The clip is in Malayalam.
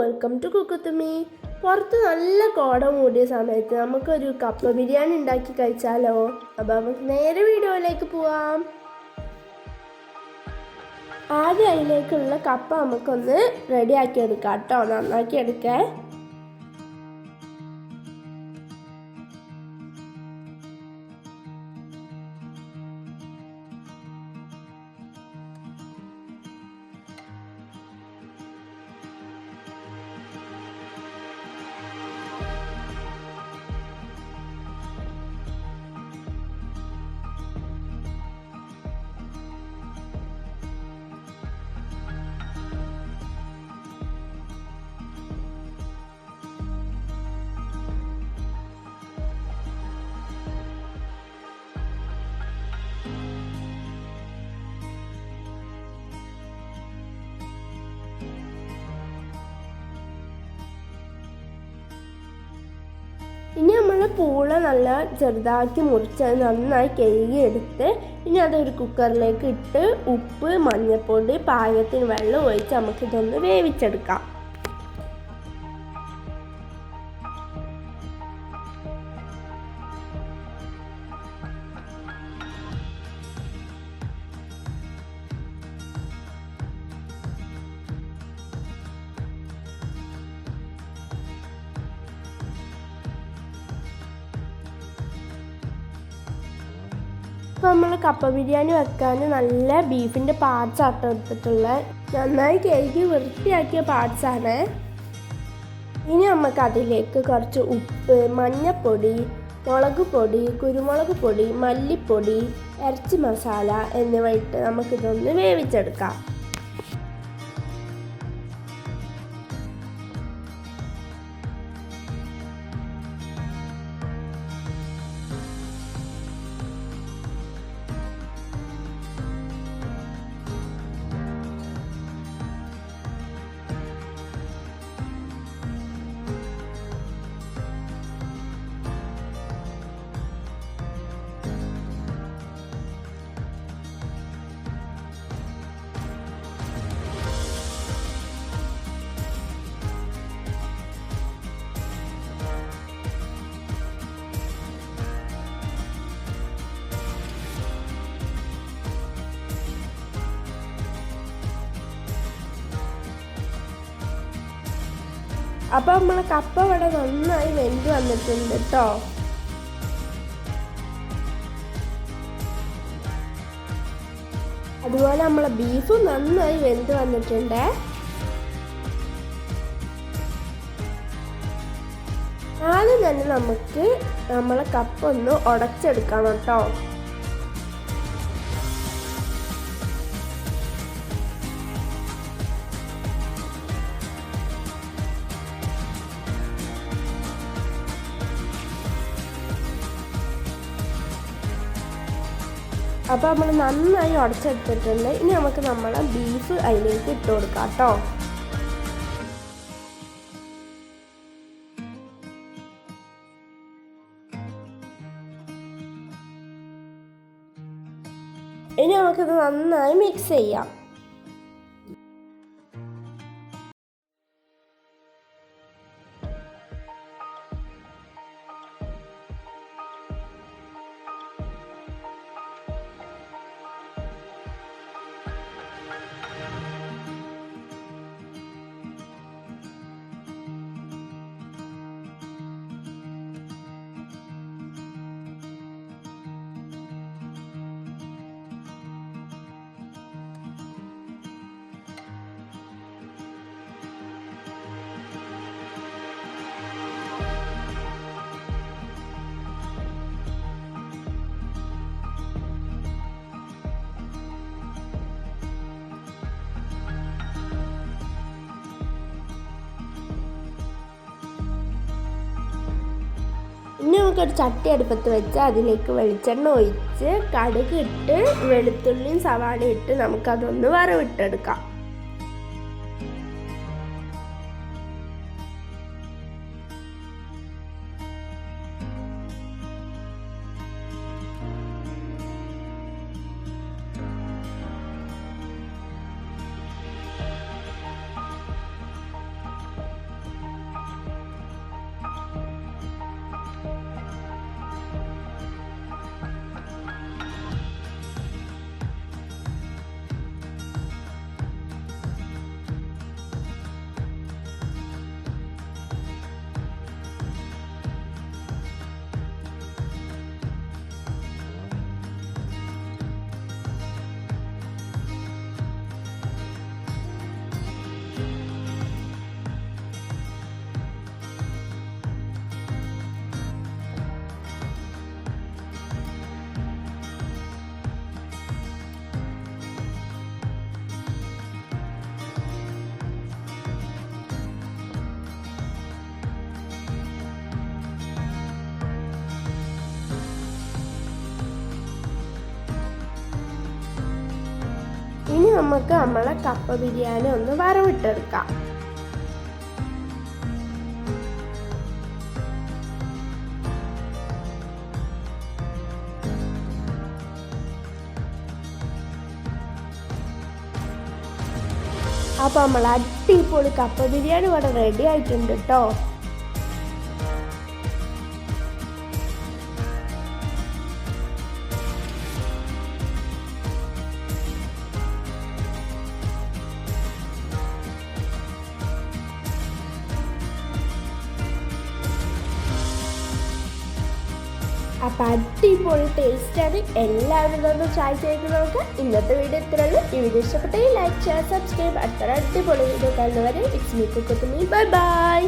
വെൽക്കം ടു കുക്കുത്തുമി പുറത്ത് നല്ല കോട മൂടിയ സമയത്ത് നമുക്കൊരു കപ്പ ബിരിയാണി ഉണ്ടാക്കി കഴിച്ചാലോ? അപ്പോൾ നമുക്ക് നേരെ വീഡിയോയിലേക്ക് പോവാം. ആദ്യം അതിലേക്കുള്ള കപ്പ നമുക്കൊന്ന് റെഡിയാക്കി എടുക്കാം കേട്ടോ. നന്നാക്കി എടുക്കേ. നമ്മൾ പൂള നല്ല ചെറുതാക്കി മുറിച്ച് നന്നായി കഴുകി എടുത്ത് ഇനി അതൊരു കുക്കറിലേക്ക് ഇട്ട് ഉപ്പ് മഞ്ഞൾപ്പൊടി പാകത്തിന് വെള്ളം ഒഴിച്ച് നമുക്കിതൊന്ന് വേവിച്ചെടുക്കാം. അപ്പോൾ നമ്മൾ കപ്പ ബിരിയാണി വെക്കാൻ നല്ല ബീഫിന്റെ പാർട്സ് ആട്ടോ നന്നായി കഴുകി വൃത്തിയാക്കിയ പാർട്സാണ് ഇനി നമുക്ക് അതിലേക്ക് കുറച്ച് ഉപ്പ് മഞ്ഞൾപ്പൊടി മുളക് പൊടി കുരുമുളക് പൊടി മല്ലിപ്പൊടി ഇറച്ചി മസാല എന്നിവ ഇട്ട് നമുക്കിതൊന്ന് വേവിച്ചെടുക്കാം. അപ്പോൾ നമ്മൾ കപ്പ ഇവിടെ നന്നായി വെന്ത് വന്നിട്ടുണ്ട് കേട്ടോ അതുപോലെ നമ്മളെ ബീഫും നന്നായി വെന്ത് വന്നിട്ടുണ്ട്. ആദ്യം തന്നെ നമുക്ക് നമ്മളെ കപ്പ ഒന്ന് ഉടച്ചെടുക്കണം കേട്ടോ അപ്പോൾ നമ്മൾ നന്നായി ഉടച്ചെടുത്തിട്ടുണ്ട്. ഇനി നമുക്ക് നമ്മളെ ബീഫ് അതിലേക്ക് ഇട്ട് കൊടുക്കാം കേട്ടോ. ഇനി നമുക്കിത് നന്നായി മിക്സ് ചെയ്യാം. ഇനി നമുക്കൊരു ചട്ടി അടുപ്പത്ത് വെച്ച് അതിലേക്ക് വെളിച്ചെണ്ണ ഒഴിച്ച് കടുക് ഇട്ട് വെളുത്തുള്ളിയും സവാളയും ഇട്ട് നമുക്കതൊന്ന് വറവിട്ടെടുക്കാം. നമുക്ക് നമ്മളെ കപ്പ ബിരിയാണി ഒന്ന് വറവിട്ടെടുക്കാം. അപ്പോൾ നമ്മൾ അടിപൊളി കപ്പ ബിരിയാണി ഇവിടെ റെഡി ആയിട്ടുണ്ട് കേട്ടോ അപ്പം അടിപൊളി ടേസ്റ്റാണ് എല്ലാവരും ഒന്ന് ട്രൈ ചെയ്ത് നോക്കുക ഇന്നത്തെ വീഡിയോ ഇത്രയുള്ളൂ ഈ വീഡിയോ ഇഷ്ടപ്പെട്ടെങ്കിൽ ലൈക്ക് ഷെയർ സബ്സ്ക്രൈബ് അത്ര അടിപൊളി വീഡിയോ കാണുന്നവരെ ഇറ്റ്സ് മീ ബൈ ബൈ